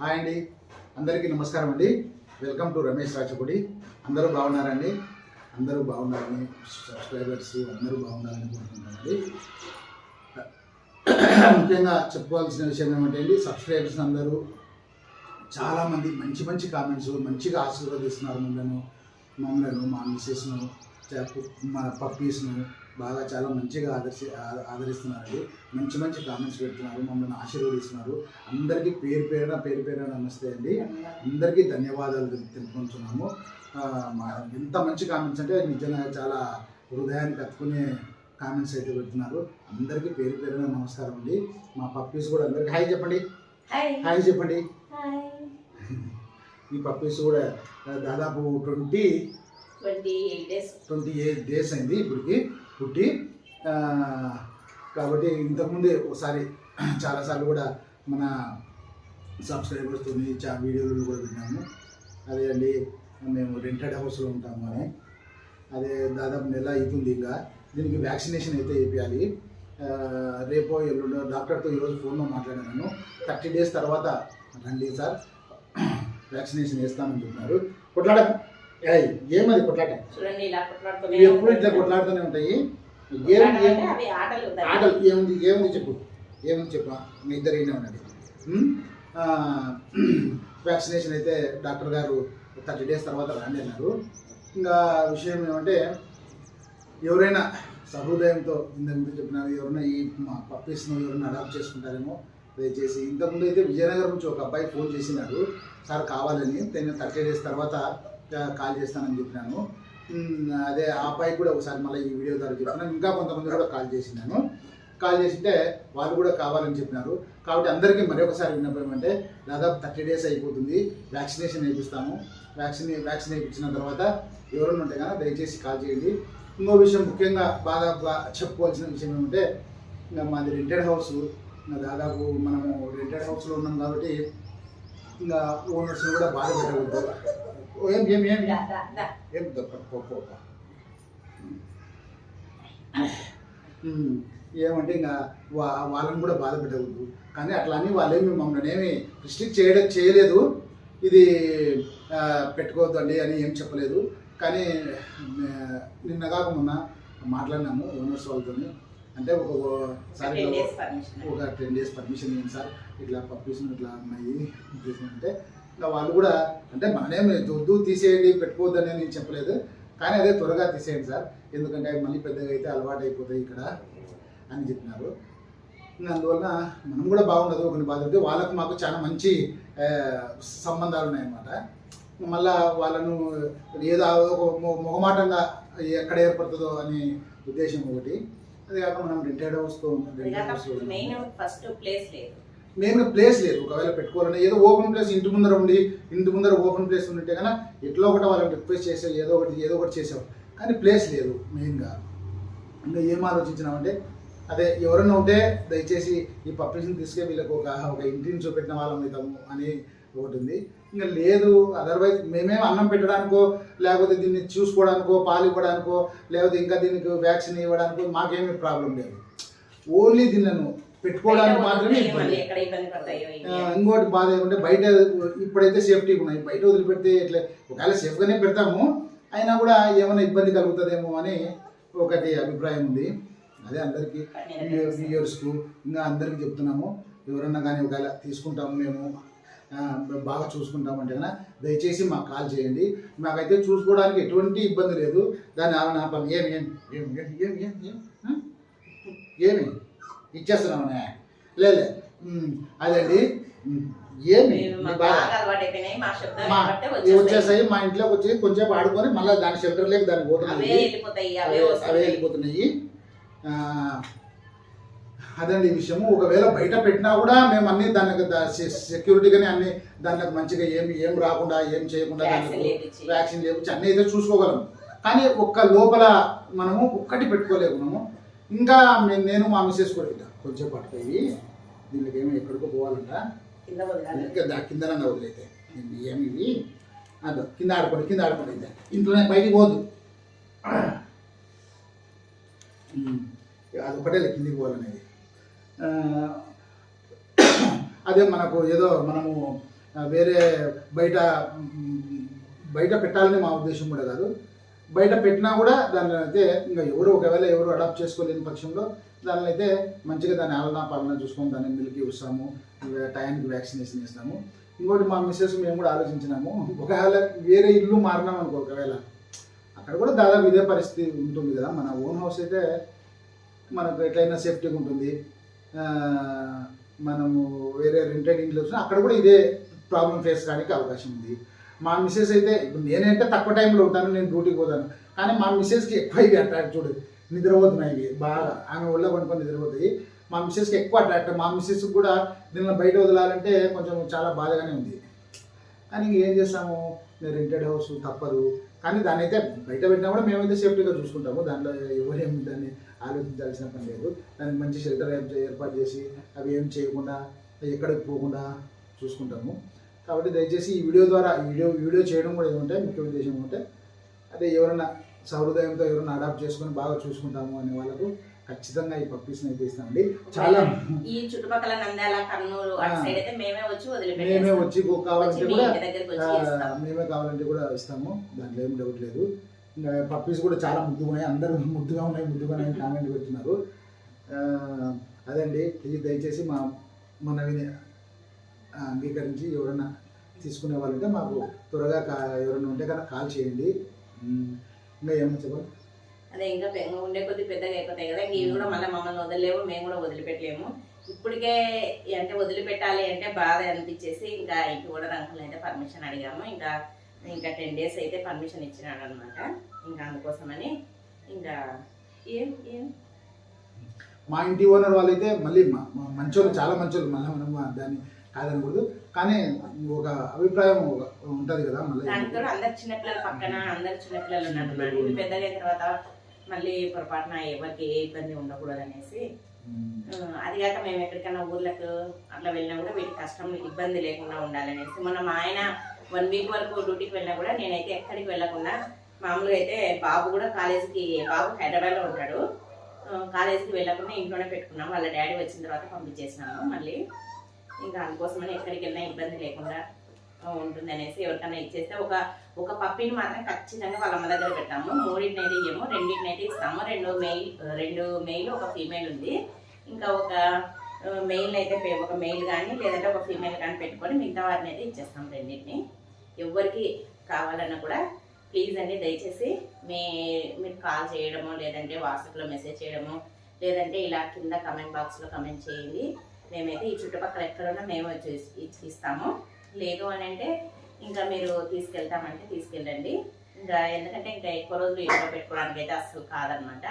Hi అండి. అందరికీ నమస్కారం అండి. వెల్కమ్ టు రమేష్ రాచపూడి అందరూ బాగున్నారండి? అందరూ బాగున్నారని సబ్స్క్రైబర్స్ అందరూ బాగున్నారని కోరుకుంటున్నానండి ముఖ్యంగా చెప్పుకోవాల్సిన విషయం ఏమంటే అండి సబ్స్క్రైబర్స్ అందరూ చాలామంది మంచి మంచి కామెంట్స్ మంచిగా ఆశీర్వదిస్తున్నారు మమ్మల్ని మమ్మల్ని మా మిస్సెస్ను మన పప్పీస్ను బాగా చాలా మంచిగా ఆదర్శి ఆదరిస్తున్నారండి. మంచి మంచి కామెంట్స్ పెడుతున్నారు మమ్మల్ని ఆశీర్వదిస్తున్నారు. అందరికీ పేరు పేరున పేరు పేరున నమస్తే అండి. అందరికీ ధన్యవాదాలు తెలు- తెలుపుకుంటున్నాము. ఎంత మంచి కామెంట్స్ అంటే నిజంగా చాలా హృదయానికి కత్తుకునే కామెంట్స్ అయితే పెడుతున్నారు. అందరికీ పేరు పేరున నమస్కారం అండి. మా పప్పీస్ కూడా అందరికీ హాయ్ చెప్పండి. హాయ్. చెప్పండి. ఈ పప్పీస్ కూడా దాదాపు twenty twenty eight days twenty eight days అయింది ఇప్పటికి పుట్టి కాబట్టి ఇంతకుముందే ఒకసారి చాలాసార్లు కూడా మన సబ్స్క్రైబర్స్తో చా వీడియోలు కూడా విన్నాము. అదే అండి మేము రెంటెడ్ హౌస్లో ఉంటాము అని. అదే దాదాపు నెల అవుతుంది ఇంకా. దీనికి వ్యాక్సినేషన్ అయితే వేయాలి రేపో ఎల్లుండో డాక్టర్తో ఈరోజు ఫోన్లో మాట్లాడాను థర్టీ డేస్ తర్వాత రండి సార్. వ్యాక్సినేషన్ వేస్తామని చెప్పినారు. కొట్లాడకు. ఏమది కొట్లాట? చూడండి ఇలా ఇవి ఎప్పుడు ఇట్లా ఉంటాయి. కొట్లాడుతూనే ఉంటాయి ఆటలు ఏముంది ఏముంది చెప్పు. ఏముంది చెప్పు? మీ ఇద్దరు అయినా ఉన్నది వ్యాక్సినేషన్ అయితే డాక్టర్ గారు థర్టీ డేస్ తర్వాత రండి అన్నారు. ఇంకా విషయం ఏమంటే ఎవరైనా సహృదయంతో ఇంతకు ముందు చెప్పినారు ఎవరైనా ఈ మా పప్పీస్ను ఎవరైనా అడాప్ట్ చేసుకుంటారేమో దయచేసి ఇంతకుముందు అయితే విజయనగరం నుంచి ఒక అబ్బాయి ఫోన్ చేసినారు సార్ కావాలని నేను థర్టీ డేస్ తర్వాత కాల్ చేస్తానని చెప్పినాను. అదే ఆ అబ్బాయి కూడా ఒకసారి మళ్ళీ ఈ వీడియో ద్వారా చెప్పినాను. ఇంకా కొంతమంది కూడా కాల్ చేసినాను. కాల్ చేసింటే వాళ్ళు కూడా కావాలని చెప్పినారు. కాబట్టి అందరికీ మరొకసారి విన్నప్పుడు ఏమంటే దాదాపు థర్టీ డేస్ అయిపోతుంది. వ్యాక్సినేషన్ వేయిస్తాము వ్యాక్సిన్ వ్యాక్సిన్ వేయించిన తర్వాత ఎవరైనా ఉంటే కనుక దయచేసి కాల్ చేయండి. ఇంకో విషయం ముఖ్యంగా బాగా చెప్పుకోవాల్సిన విషయం ఏమంటే ఇంకా మాది రెంటెడ్ హౌస్. దాదాపు మనము రెంటెడ్ హౌస్లో ఉన్నాం కాబట్టి ఇంకా ఓనర్స్ని కూడా బాధ పెట్టకూడదు. ఏం ఏం ఏం. ఏం ఏమంటే ఇంకా వా వాళ్ళని కూడా బాధ పెట్టకూడదు కానీ అట్లా అని వాళ్ళేమి మమ్మల్ని ఏమి రిస్ట్రిక్ట్ చేయడం చేయలేదు ఇది ఆ, పెట్టుకోవద్దు అండి అని ఏం చెప్పలేదు కానీ నిన్న కాక మొన్న మాట్లాడినాము ఓనర్స్ వాళ్ళతో అంటే ఒక సారి. ఒక టెన్ డేస్ పర్మిషన్ ఇవ్వండి సార్ ఇట్లా పర్మిషన్ ఇట్లా ఉన్నాయి అంటే ఇంకా వాళ్ళు కూడా అంటే మనమేం వద్దు తీసేయండి పెట్టుకోవద్దు అని నేను చెప్పలేదు. కానీ అదే త్వరగా తీసేయండి సార్. ఎందుకంటే మళ్ళీ పెద్దగా అయితే అలవాటు అయిపోతాయి ఇక్కడ అని చెప్పినారు. ఇంకా అందువల్ల మనం కూడా బాగుండదు కొన్ని బాధ వాళ్ళకు మాకు చాలా మంచి సంబంధాలు ఉన్నాయన్నమాట మళ్ళా వాళ్ళను ఏదో మొహమాటంగా ఎక్కడ ఏర్పడుతుందో అనే ఉద్దేశం ఒకటి. అది కాక మనం రెంటెడ్ హౌస్తో ఫస్ట్ ప్లేస్ లేదు. మేము ప్లేస్ లేదు. ఒకవేళ పెట్టుకోవాలని ఏదో ఓపెన్ ప్లేస్ ఇంటి ముందర ఉండి ఇంటి ముందర ఓపెన్ ప్లేస్ ఉంటే కనుక ఎట్లా ఒకటి వాళ్ళని రిక్వెస్ట్ చేసావు ఏదో ఒకటి ఏదో ఒకటి చేసావు కానీ ప్లేస్ లేదు మెయిన్గా ఇంకా ఏం ఆలోచించినామంటే అదే ఎవరైనా ఉంటే దయచేసి ఈ పప్పీస్ని తీసుకే వీళ్ళకు ఒక ఒక ఇంటిని చూపెట్టిన వాళ్ళం అవుతాము అని ఒకటి ఉంది. ఇంకా లేదు అదర్వైజ్ మేమేం అన్నం పెట్టడానికో లేకపోతే దీన్ని చూసుకోవడానికో పాలు ఇవ్వడానికో లేకపోతే ఇంకా దీనికి వ్యాక్సిన్ ఇవ్వడానికో మాకేమీ ప్రాబ్లం లేదు. ఓన్లీ దీన్ని పెట్టుకోవడానికి మాత్రమే ఇబ్బంది. ఇంకోటి బాధ ఏమంటే బయట ఇప్పుడైతే సేఫ్టీగా ఉన్నాయి బయట వదిలిపెడితే ఇట్లా ఒకవేళ సేఫ్గానే పెడతాము అయినా కూడా ఏమైనా ఇబ్బంది కలుగుతుందేమో అని ఒకటి అభిప్రాయం ఉంది. అదే అందరికీ వ్యూయర్స్కు ఇంకా అందరికీ చెప్తున్నాము. ఎవరన్నా కానీ ఒకవేళ తీసుకుంటాము మేము బాగా చూసుకుంటామంటే కన్నా దయచేసి మాకు కాల్ చేయండి. మాకైతే చూసుకోవడానికి ఎటువంటి ఇబ్బంది లేదు. దాని ఆమె నా పని ఏమి ఏమి ఏమి ఏమి ఏమి ఏమి? ఏమి? ఇచ్చేస్తున్నామనే. ఉమ్, అదండి ఏమి. వచ్చేసాయి మా ఇంట్లోకి వచ్చి కొంచెం ఆడుకొని మళ్ళీ దాని షెల్టర్ లేక దానికి పోతున్నాయి. అవే వెళ్ళిపోతున్నాయి. అదండి ఈ విషయము? ఒకవేళ బయట పెట్టినా కూడా మేము అన్ని దానికి సెక్యూరిటీగానే అన్ని దానికి మంచిగా ఏమి ఏం రాకుండా ఏం చేయకుండా దానికి. వ్యాక్సిన్ లేపించి అన్ని అయితే చూసుకోగలం. కానీ ఒక్క లోపల మనము ఒక్కటి పెట్టుకోలేకున్నాము ఇంకా మే- నేను మా మిస్సెస్ కూడా ఇద్దాం కొంచెం పట్టుకోయి దీనికి ఏమో ఎక్కడికో పోవాలంట. కింద వదలాలి. ఇంకా దా కిందనన్నా వదిలేతే. ఏమి ఇవి అదో కింద ఆడుకోండి కింద ఆడుకోండి ఇంట్లోనే బయటికి పోదు. ఉమ్, అదొకటే కిందికి పోవాలనేది. అదే మనకు ఏదో మనము వేరే బయట బయట పెట్టాలని మా ఉద్దేశం కూడా కాదు. బయట పెట్టినా కూడా దాన్ని అయితే ఇంకా ఎవరు ఒకవేళ ఎవరు అడాప్ట్ చేసుకోలేని పక్షంలో దానిని అయితే మంచిగా దాని ఆలనా పాలన చూసుకొని దాన్ని మిల్కి ఇస్తాము టైంకి వ్యాక్సినేషన్ ఇస్తాము ఇంకోటి మా మిస్సెస్ మేము కూడా ఆలోచించినాము ఒకవేళ వేరే ఇల్లు మారినాం అనుకో ఒకవేళ అక్కడ కూడా దాదాపు ఇదే పరిస్థితి ఉంటుంది కదా. మన ఓన్ హౌస్ అయితే మనకు ఎట్లయినా సేఫ్టీగా ఉంటుంది. మనము వేరే రెంటెడ్ ఇంట్లో వచ్చినా అక్కడ కూడా ఇదే ప్రాబ్లం ఫేస్ కానికి అవకాశం ఉంది. మా మిస్సెస్ అయితే ఇప్పుడు నేనంటే తక్కువ టైంలో ఉంటాను నేను డ్యూటీకి పోతాను. కానీ మా మిస్సెస్కి ఎక్కువ ఇవి అట్రాక్ట్ చూడదు నిద్రపోతున్నాయి ఇవి బాగా. ఆమె ఒళ్ళో పడుకొని నిద్రపోతాయి మా మిస్సెస్కి ఎక్కువ అట్రాక్ట్ మా మిస్సెస్ కూడా దీనిలో బయట వదలాలంటే కొంచెం చాలా బాధగానే ఉంది. కానీ ఇంక ఏం చేస్తాము? నేను రెంటెడ్ హౌస్ తప్పదు. కానీ దాన్ని అయితే బయట పెట్టినా కూడా మేమైతే సేఫ్టీగా చూసుకుంటాము. దాంట్లో ఎవరేం దాన్ని ఆలోచించాల్సిన పని లేదు. దానికి మంచి షెల్టర్ ఏర్పాటు చేసి అవి ఏం చేయకుండా ఎక్కడికి పోకుండా చూసుకుంటాము. కాబట్టి దయచేసి ఈ వీడియో ద్వారా ఈ వీడియో వీడియో చేయడం కూడా ఏమంటే ముఖ్య ఉద్దేశం ఏమంటే అదే ఎవరైనా సహృదయంతో ఎవరైనా అడాప్ట్ చేసుకొని బాగా చూసుకుంటాము అనే వాళ్ళకు ఖచ్చితంగా ఈ పప్పీస్ని అయితే ఇస్తామండి. చాలా ఈ చుట్టుపక్కల నంద్యాల కర్నూలు అటు ఆ. సైడ్ అయితే మేమే వచ్చి మేమే వచ్చి కావాలంటే కూడా మేమే కావాలంటే కూడా ఇస్తాము. దాంట్లో ఏం డౌట్ లేదు. ఇంకా పప్పీస్ కూడా చాలా ముద్దుగా ఉన్నాయి. అందరూ ముద్దుగా ఉన్నాయి ముద్దుగా ఉన్నాయి కామెంట్ పెడుతున్నారు. అదండి ఇది దయచేసి మా మన అంగీకరించి ఎవరైనా తీసుకునే వాళ్ళు ఉంటే మాకు త్వరగా ఎవరైనా ఉంటే కనుక కాల్ చేయండి. ఇంకా ఏమన్నా చెప్పాలి అదే ఇంకా ఉండే కొద్ది పెద్దగా అయిపోతాయి కదా ఇంక ఇవి కూడా మళ్ళీ మమ్మల్ని వదలలేము మేము కూడా వదిలిపెట్టలేము. ఇప్పటికే అంటే వదిలిపెట్టాలి అంటే బాధ అనిపించేసి ఇంకా ఇంటి కూడా రంగులు అయితే పర్మిషన్ అడిగాము. ఇంకా ఇంకా టెన్ డేస్ అయితే పర్మిషన్ ఇచ్చినాడు అనమాట ఇంకా అందుకోసమని ఇంకా ఏం ఏం? మా ఇంటి ఓనర్ వాళ్ళైతే మళ్ళీ మంచోళ్ళు చాలా మంచోళ్ళు. మళ్ళీ మనం దాన్ని కాదనకూడదు. కానీ ఒక అభిప్రాయం ఉంటుంది కదా మళ్ళీ. దానితో అందరు చిన్నపిల్లలు పక్కన అందరు చిన్నపిల్లలు ఉన్నట్టున్నారు అయిన తర్వాత మళ్ళీ పొరపాటున ఎవరికి ఏ ఇబ్బంది ఉండకూడదు అనేసి అది కాక మేము ఎక్కడికైనా ఊర్లకు అట్లా వెళ్ళినా కూడా వీటి కష్టం ఇబ్బంది లేకుండా ఉండాలనేసి. మొన్న మా ఆయన వన్ వీక్ వరకు డ్యూటీకి వెళ్ళినా కూడా నేనైతే ఎక్కడికి వెళ్ళకుండా మామూలుగా అయితే బాబు కూడా కాలేజీకి బాబు హైదరాబాద్లో ఉంటాడు. కాలేజీకి వెళ్ళకుండా ఇంట్లోనే పెట్టుకున్నాం. వాళ్ళ డాడీ వచ్చిన తర్వాత పంపించేసినాము మళ్ళీ. ఇంకా అందుకోసమని ఎక్కడికి వెళ్ళినా ఇబ్బంది లేకుండా ఉంటుంది అనేసి ఎవరికైనా ఇచ్చేస్తే ఒక ఒక పప్పిని మాత్రం ఖచ్చితంగా వాళ్ళ అమ్మ దగ్గర పెట్టాము మూడింటినైతే ఇయ్యము రెండింటినైతే ఇస్తాము. రెండు మెయిల్ రెండు మెయిల్ ఒక ఫీమేల్ ఉంది. ఇంకా ఒక మెయిల్ అయితే ఒక మెయిల్ కానీ లేదంటే ఒక ఫీమేల్ కానీ పెట్టుకొని మిగతా వారిని అయితే ఇచ్చేస్తాం రెండింటిని. ఎవరికి కావాలన్నా కూడా ప్లీజ్ అండి దయచేసి మీ మీరు కాల్ చేయడము లేదంటే వాట్సాప్లో మెసేజ్ చేయడము లేదంటే ఇలా కింద కమెంట్ బాక్స్లో కమెంట్ చేయండి. మేమైతే ఈ చుట్టుపక్కల ఎక్కడున్నా మేము వచ్చి ఇస్తాము లేదు అని అంటే ఇంకా మీరు తీసుకెళ్తామంటే తీసుకెళ్ళండి. ఇంకా ఎందుకంటే ఇంకా ఎక్కువ రోజులు ఇంట్లో పెట్టుకోవడానికి అయితే అస్సలు కాదనమాట.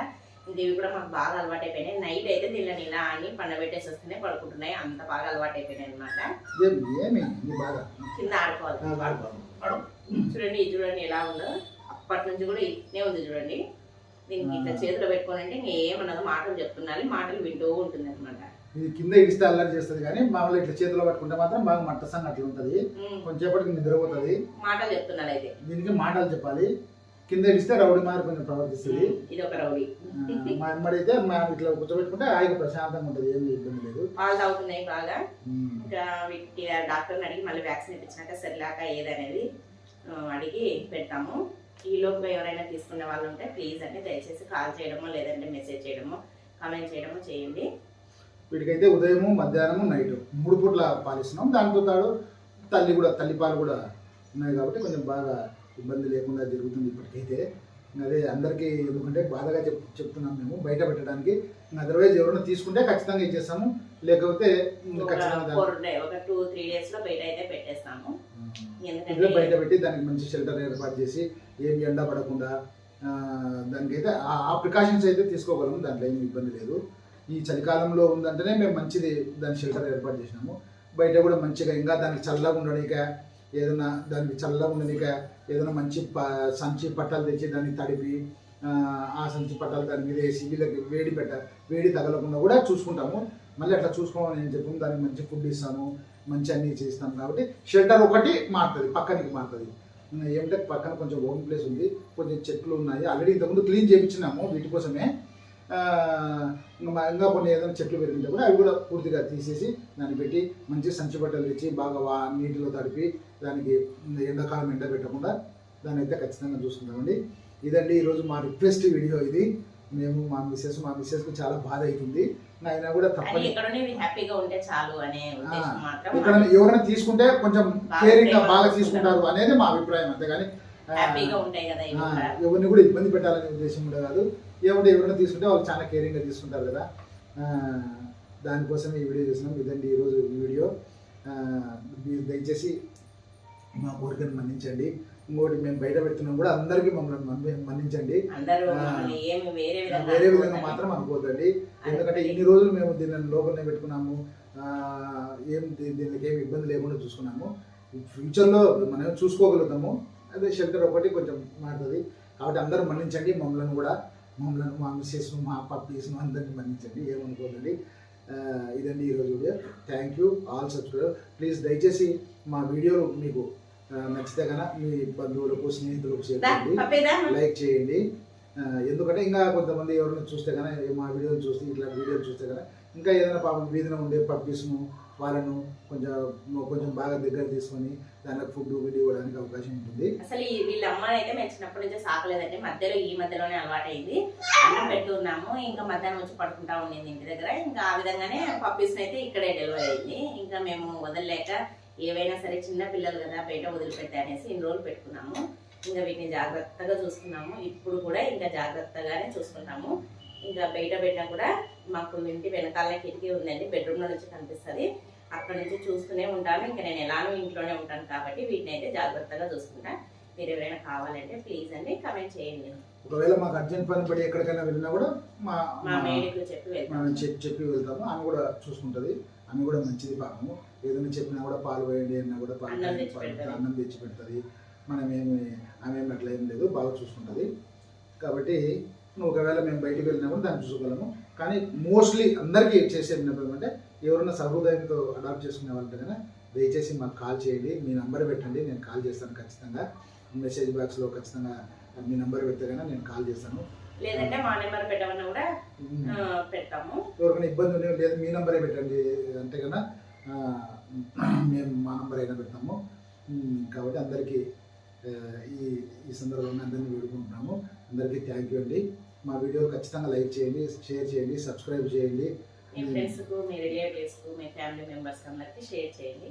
ఇంకా ఇవి కూడా మాకు బాగా అలవాటు అయిపోయినాయి నైట్ అయితే దీనిని ఇలా అని పండబెట్టేసి వస్తేనే పడుకుంటున్నాయి. అంత బాగా అలవాటు అయిపోయినాయి అనమాట కింద ఆడుకోవాలి. చూడండి ఇది చూడండి ఎలా ఉందో. అప్పటి నుంచి కూడా ఇట్నే ఉంది చూడండి. దీనికి ఇట్లా చేతిలో పెట్టుకోనంటే ఇంకా ఏమన్నదో మాటలు చెప్తున్నారు మాటలు వింటూ ఉంటుంది అనమాట ఇది కింద ఇడిస్తే అల్లరి చేస్తుంది కానీ మామూలుగా ఇట్లా చేతిలో పట్టుకుంటే మాత్రం బాగా మట్టసంగా అట్లా ఉంటుంది. కొంచెంసేపటికి నిద్రపోతుంది. మాటలు చెప్తున్నారు అయితే. దీనికి మాటలు చెప్పాలి. కింద ఇడిస్తే రౌడీ మారి కొంచెం ప్రవర్తిస్తుంది. ఇది ఒక రౌడీ. మా అమ్మడైతే మా ఇట్లా కూర్చోబెట్టుకుంటే హాయిగా ప్రశాంతంగా ఉంటుంది. ఏమి ఇబ్బంది లేదు. పాలు తాగుతున్నాయి బాగా. ఇంకా వీటికి డాక్టర్ని అడిగి మళ్ళీ వ్యాక్సిన్ ఇప్పించినాక సరిలాక ఏదనేది అడిగి పెడతాము. ఈ లోపు ఎవరైనా తీసుకునే వాళ్ళు ఉంటే ప్లీజ్ అంటే దయచేసి కాల్ చేయడమో లేదంటే మెసేజ్ చేయడమో కామెంట్ చేయడమో చేయండి. వీటికైతే ఉదయము మధ్యాహ్నము నైట్ మూడు పూట్ల పాలిస్తున్నాం. దాంతో తాడు తల్లి కూడా తల్లి పాలు కూడా ఉన్నాయి కాబట్టి కొంచెం బాగా ఇబ్బంది లేకుండా జరుగుతుంది ఇప్పటికైతే. అదే అందరికీ ఎందుకంటే బాధగా చెప్ చెప్తున్నాం మేము బయట పెట్టడానికి. అదర్వైజ్ ఎవరైనా తీసుకుంటే ఖచ్చితంగా ఇచ్చేస్తాము. లేకపోతే బయట పెట్టి దానికి మంచి షెల్టర్ ఏర్పాటు చేసి ఏం ఎండ పడకుండా దానికైతే ఆ- ఆ ప్రికాషన్స్ అయితే తీసుకోగలము. దాంట్లో ఏమి ఇబ్బంది లేదు. ఈ చలికాలంలో ఉందంటేనే మేము మంచిది దాని షెల్టర్ ఏర్పాటు చేసినాము. బయట కూడా మంచిగా ఇంకా దానికి చల్లగా ఉండడానిక ఏదైనా దానికి చల్లగా ఉండడానిక ఏదైనా మంచి ప సంచి పట్టాలు తెచ్చి దాన్ని తడిపి ఆ, సంచి పట్టాలు దాని మీద వేసి వీళ్ళకి వేడి పెట్ట వేడి తగలకుండా కూడా చూసుకుంటాము. మళ్ళీ అట్లా చూసుకోమని నేను చెప్పాము దానికి మంచి ఫుడ్ ఇస్తాము మంచి అన్ని చేస్తాం కాబట్టి షెల్టర్ ఒకటి మారుతుంది పక్కనికి మారుతుంది. ఏమిటంటే పక్కన కొంచెం ఓపెన్ ప్లేస్ ఉంది కొంచెం చెట్లు ఉన్నాయి. ఆల్రెడీ ఇంతకుముందు క్లీన్ చేయించినాము వీటి కోసమే. ఇంకా మా- ఇంకా కొన్ని ఏదైనా చెట్లు పెరిగింటే కూడా అవి కూడా పూర్తిగా తీసేసి దాన్ని పెట్టి మంచి సంచి బట్టలు తెచ్చి బాగా వా నీటిలో తడిపి దానికి ఎండాకాలం ఎండ పెట్టకుండా దాన్ని అయితే ఖచ్చితంగా చూసుకుంటామండి ఇదండి ఈరోజు మా రిక్వెస్ట్ వీడియో ఇది. మేము మా మిస్సెస్ మా మిస్సెస్కి చాలా బాధ అవుతుంది. అయినా కూడా తప్పని ఇక్కడ హ్యాపీగా ఉంటే చాలు అనే ఉద్దేశం మాత్రం ఇక్కడ ఎవరైనా తీసుకుంటే కొంచెం కేరింగ్గా బాగా తీసుకుంటారు అనేది మా అభిప్రాయం అంతేగాని హ్యాపీగా ఉంటాయి కదా ఎవరిని కూడా ఇబ్బంది పెట్టాలనే ఉద్దేశం కూడా కాదు. ఏమంటే ఎవరైనా తీసుకుంటే వాళ్ళు చాలా కేరింగ్గా తీసుకుంటారు కదా. దానికోసం ఈ వీడియో చేసినాం ఇదండి ఈరోజు ఈ వీడియో. మీరు దయచేసి మా కోరికను మన్నించండి. ఇంకోటి మేము బయట పెడుతున్నాం కూడా అందరికీ మమ్మల్ని మన్ని- మన్నించండి. వేరే విధంగా. మాత్రం అనుకోవద్దండి ఎందుకంటే ఇన్ని రోజులు మేము దీనిని లోపలనే పెట్టుకున్నాము. ఏం దీనికి ఏమి ఇబ్బంది లేకుండా చూసుకున్నాము. ఫ్యూచర్లో మనం చూసుకోగలుగుతాము. అదే షెల్టర్ ఒకటి కొంచెం మారుతుంది కాబట్టి అందరూ మన్నించండి మమ్మల్ని కూడా మమ్మల్ని మా మిస్సెస్ మా పప్పీస్ అందరినీ మన్నించండి ఏమనుకోదండి ఇదండి ఈరోజు video. Thank you all subscriber please దయచేసి మా వీడియోలు మీకు నచ్చితే కనుక మీ బంధువులకు స్నేహితులకు షేర్ చేయండి? లైక్ చేయండి. ఎందుకంటే ఇంకా కొంతమంది ఎవరైనా చూస్తే కనుక మా వీడియోలు చూస్తే ఇట్లా వీడియోలు చూస్తే కనుక ఇంకా ఏదైనా పాపం వీధిన ఉండే పప్పీస్ను వాళ్ళను కొంచెం కొంచెం బాగా దగ్గర తీసుకొని దానికి ఫుడ్ ఫుడ్ ఇవ్వడానికి అవకాశం ఉంటుంది. అసలు వీళ్ళ అమ్మని అయితే మేము చిన్నప్పటి నుంచి సాకలేదండి. మధ్యలో ఈ మధ్యలోనే అలవాటైంది. అన్నం పెట్టున్నాము ఇంకా మధ్యాహ్నం వచ్చి పడుకుంటా ఉండింది ఇంటి దగ్గర. ఇంకా ఆ విధంగానే పప్పీస్ అయితే ఇక్కడే డెలివరీ అయింది. ఇంకా మేము వదలలేక ఏవైనా సరే చిన్న పిల్లలు కదా బయట వదిలిపెట్టే అనేసి ఇన్ని రోజులు పెట్టుకున్నాము. ఇంకా వీటిని జాగ్రత్తగా చూసుకున్నాము. ఇప్పుడు కూడా ఇంకా జాగ్రత్తగానే చూసుకుంటాము. ఇంకా బయట పెట్టినా కూడా మాకు ఇంటి వెనకాలనే కిటికీ ఉందండి. బెడ్రూమ్లో నుంచి కనిపిస్తుంది. అక్కడ నుంచి చూస్తూనే ఉంటాను. ఇంకా నేను ఎలానో ఇంట్లోనే ఉంటాను కాబట్టి వీటిని అయితే జాగ్రత్తగా చూసుకుంటా. మీరు ఎవరైనా కావాలంటే ప్లీజ్ అండి కమెంట్ చేయండి. ఒకవేళ మాకు అర్జెంట్ పని పడి ఎక్కడికైనా వెళ్ళినా కూడా మా మా మేడికి చెప్పి వెళ్తాం మనం చెప్పి చెప్పి వెళ్తాము. ఆమె కూడా చూసుకుంటుంది. ఆమె కూడా మంచిది పాపము. ఏదైనా చెప్పినా కూడా పాలు వేయండి అన్నా కూడా పాలు అన్నం తెచ్చి పెడతది. అన్నం తెచ్చి పెడుతుంది. మనం ఏమి ఆమె ఏమి అట్లా ఏం లేదు. బాగా చూసుకుంటుంది. కాబట్టి ఒకవేళ మేము బయటికి వెళ్ళినా కూడా దాన్ని చూసుకోగలము. కానీ మోస్ట్లీ అందరికీ చేసే అంటే ఎవరైనా సహృదయంతో అడాప్ట్ చేసుకునే వాళ్ళంటే కనుక దయచేసి మాకు కాల్ చేయండి. మీ నంబర్ పెట్టండి. నేను కాల్ చేస్తాను ఖచ్చితంగా. మెసేజ్ బాక్స్లో ఖచ్చితంగా మీ నంబర్ పెడితే కనుక నేను కాల్ చేస్తాను. లేదంటే మా నెంబర్ పెట్టమన్నా కూడా పెడతాము. ఎవరికైనా ఇబ్బంది ఉండే లేదు మీ నంబరే పెట్టండి అంటే కన్నా మేము మా నంబర్ అయినా పెడతాము. కాబట్టి అందరికీ ఈ ఈ సందర్భంగా అందరినీ వేడుకుంటున్నాము. అందరికీ థ్యాంక్ యూ అండి. మా వీడియో ఖచ్చితంగా లైక్ చేయండి షేర్ చేయండి సబ్స్క్రైబ్ చేయండి. మీ ఫ్రెండ్స్కు మీ రిలేటివ్స్కు మీ ఫ్యామిలీ మెంబర్స్ అందరికి షేర్ చేయండి.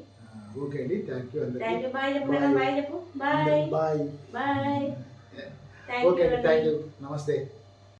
ఓకే అండి. Thank you thank you bye చెప్పు. బాయ్ చెప్పు. Bye bye bye thank you thank you నమస్తే